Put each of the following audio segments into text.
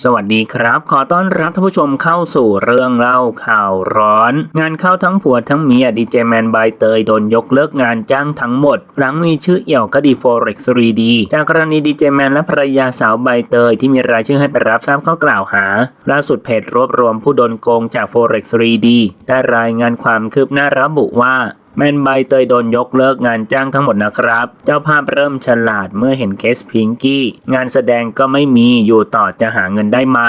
สวัสดีครับ ขอต้อนรับท่านผู้ชมเข้าสู่เรื่องเล่าข่าวร้อน งานเข้าทั้งผัวทั้งเมียดีเจแมนใบเตยโดนยกเลิกงานจ้างทั้งหมด หลังมีชื่อเอี่ยวคดี Forex 3D จากกรณีดีเจแมนและภรรยาสาวใบเตยที่มีรายชื่อให้ไปรับทราบข้อกล่าวหา ล่าสุดเพจรวบรวมผู้โดนโกงจาก Forex 3D ได้รายงานความคืบหน้าระบุว่า แมนใบเตยโดนยกเลิกงานจ้างทั้งหมดนะครับ เจ้าภาพเริ่มฉลาดเมื่อเห็นเคสพิงกี้งานแสดงก็ไม่มีอยู่ต่อจะหาเงินได้ไหม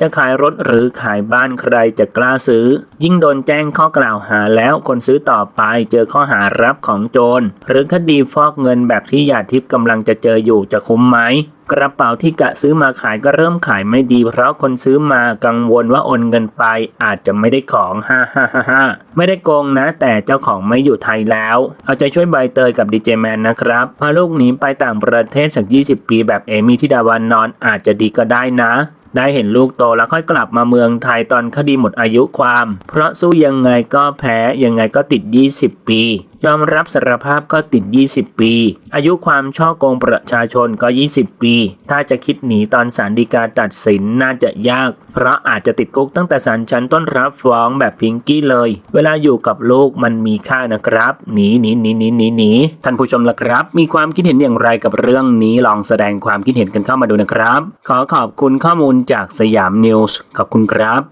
จะขายรถหรือขายบ้านใครจะกล้าซื้อ ยิ่งโดนแจ้งข้อกล่าวหาแล้วคนซื้อต่อไปเจอข้อหารับของโจร หรือคดีฟอกเงินแบบที่หยาดทิพย์กำลังจะเจออยู่จะคุ้มไหม กระเป๋าที่กะซื้อมาขายก็เริ่มขายไม่ดี เพราะคนซื้อมากังวลว่าโอนเงินไปอาจจะไม่ได้ของฮ่าฮ่าฮ่าฮ่าไม่ได้โกงนะ แต่เจ้าของไม่อยู่ไทยแล้ว เอาใจช่วยใบเตยกับดีเจแมนนะครับพาลูกหนีไปต่างประเทศสัก 20 ปีแบบเอมี่ที่ดาวันนอนอาจจะดีก็ได้นะ ได้เห็นลูกโตแล้วค่อยกลับมาเมืองไทยตอนคดีหมดอายุความ เพราะสู้ยังไงก็แพ้ยังไงก็ติด 20 ปี ยอมรับสารภาพก็ติด 20 ปี อายุความช่อโกงประชาชนก็ 20 ปี ถ้าจะคิดหนีตอนศาลฎีกาตัดสินน่าจะยาก เพราะอาจจะติดคุกตั้งแต่ศาลชั้นต้นรับฟ้องแบบพิงกี้เลย เวลาอยู่กับลูกมันมีค่านะครับหนีหนีหนีหนีหนีหนีท่านผู้ชมล่ะครับ มีความคิดเห็นอย่างไรกับเรื่องนี้ลองแสดงความคิดเห็นกันเข้ามาดูนะครับ ขอขอบคุณข้อมูลจากสยามนิวส์ขอบคุณครับ